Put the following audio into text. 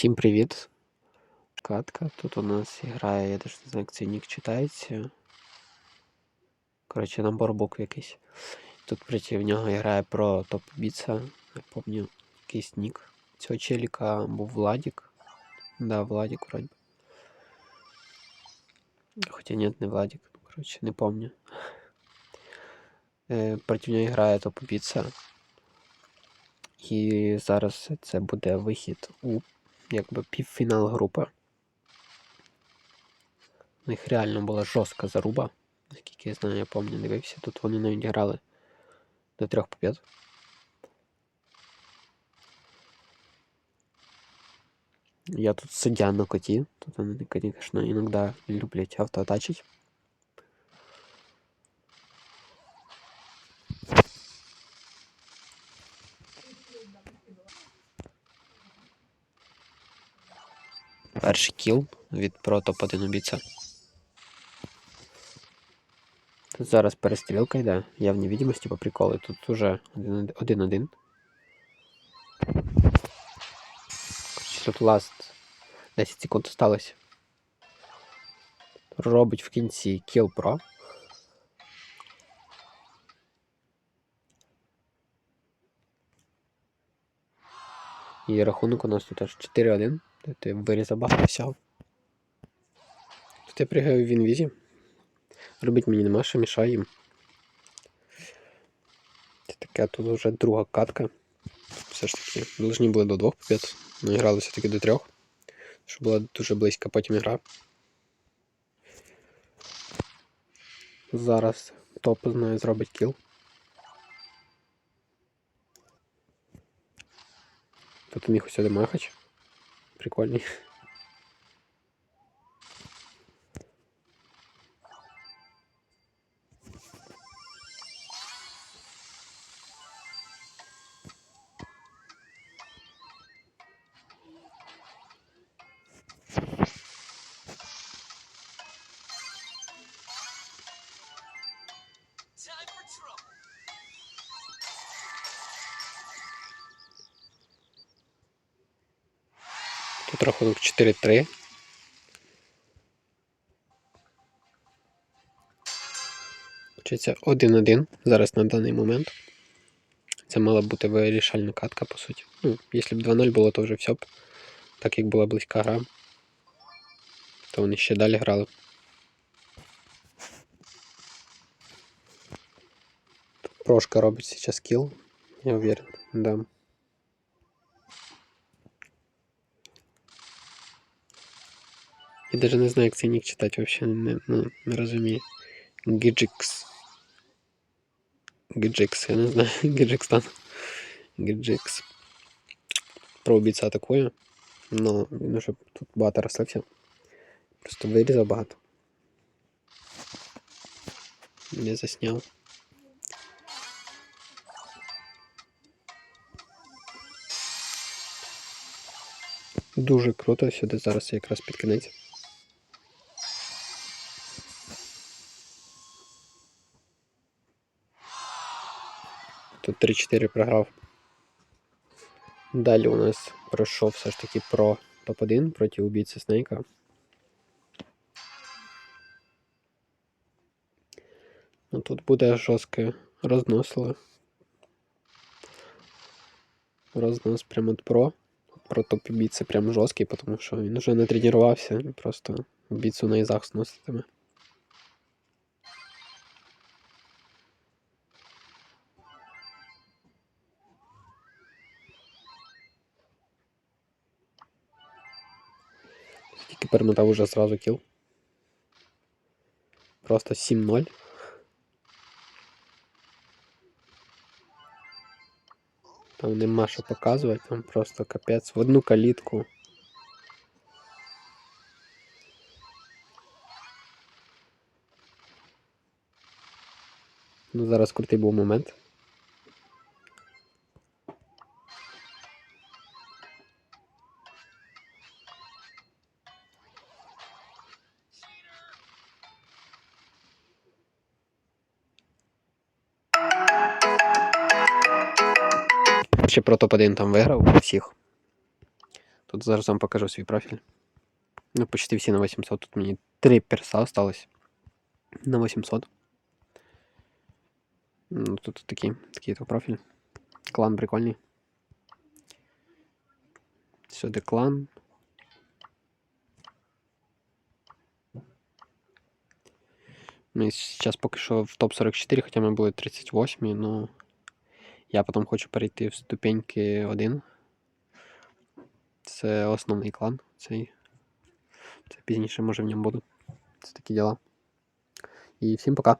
Всім привіт. Катка. Тут у нас грає, я даже не знаю, як цей нік читається. Коротше, набор букв якийсь. Тут проти нього грає про топ біца. Я пам'ятаю якийсь нік. Цього челіка був Владік. Да, Владік вроді. Хоча ні, не Владік. Коротше, не помню. Е, проти нього грає топ біца. І зараз це буде вихід у якби півфінал групи. У них реально була жорстка заруба. Наскільки я знаю, я пам'ятаю, дивився. Тут вони навіть грали до трьох побід. Я тут суддя на коті. Тут вони, конечно, іноді люблять автоатачить. Перший кіл від про топ-1 убійця. Тут зараз перестрілка йде. Я в невидимості по приколу. Тут уже 1-1. Тут ласт 10 секунд осталось. Робить в кінці кіл про. І рахунок у нас тут аж 4-1. Ти вирізав багато всього. Тут я пригаю в інвізі. Робить мені нема, що мішає їм. Це таке тут вже друга катка. Все ж таки, должні були до двох побід, але грали все-таки до трьох. Що була дуже близька потім гра. Зараз топ знає зробить кіл. Тут міг усюди махач. Прикольний. Тут рахунок 4-3. Вчиться 1-1 зараз на даний момент. Це мала бути вирішальна катка, по суті. Ну, якщо б 2-0 було, то вже все б. Так як була близька гра, то вони ще далі грали. Прошка робить сейчас килл, я уверен, да. Я даже не знаю, як цей нік читати вообще не, ну, не розумію. Гіджикс. Гіджикс, я не знаю. Гіджикстан. Гіджикс. Про убійця атакує. Но він уже тут багато розслився. Просто вирізав багато. Не засняв. Дуже круто сюди зараз якраз під кінець. Тут 3-4 програв. Далі у нас пройшов все ж таки про топ-1 проти убійці Снейка. Ну, Тут буде жорстке розносило. Рознос прямо от про. Про топ убійці прям жорсткий, тому що він вже не тренувався, просто убійцю на ізах сноситиме. Тільки перемотав уже сразу кіл. Просто 7-0. Там нема що показувати, там просто капець в одну калітку. Ну, зараз крутий був момент. Ще про топ-1 там виграв всіх. Тут зараз вам покажу свій профіль. Ну, почти всі на 800. Тут мені 3 перса осталось. На 800. Ну, тут такий, такий то профіль. Клан прикольний. Сюди клан. Ми зараз поки що в топ-44, хоча ми були 38, ну. Я потім хочу перейти в ступеньки 1. Це основний клан. Цей. Це пізніше може в ньому буду. Це такі діла. І всім пока.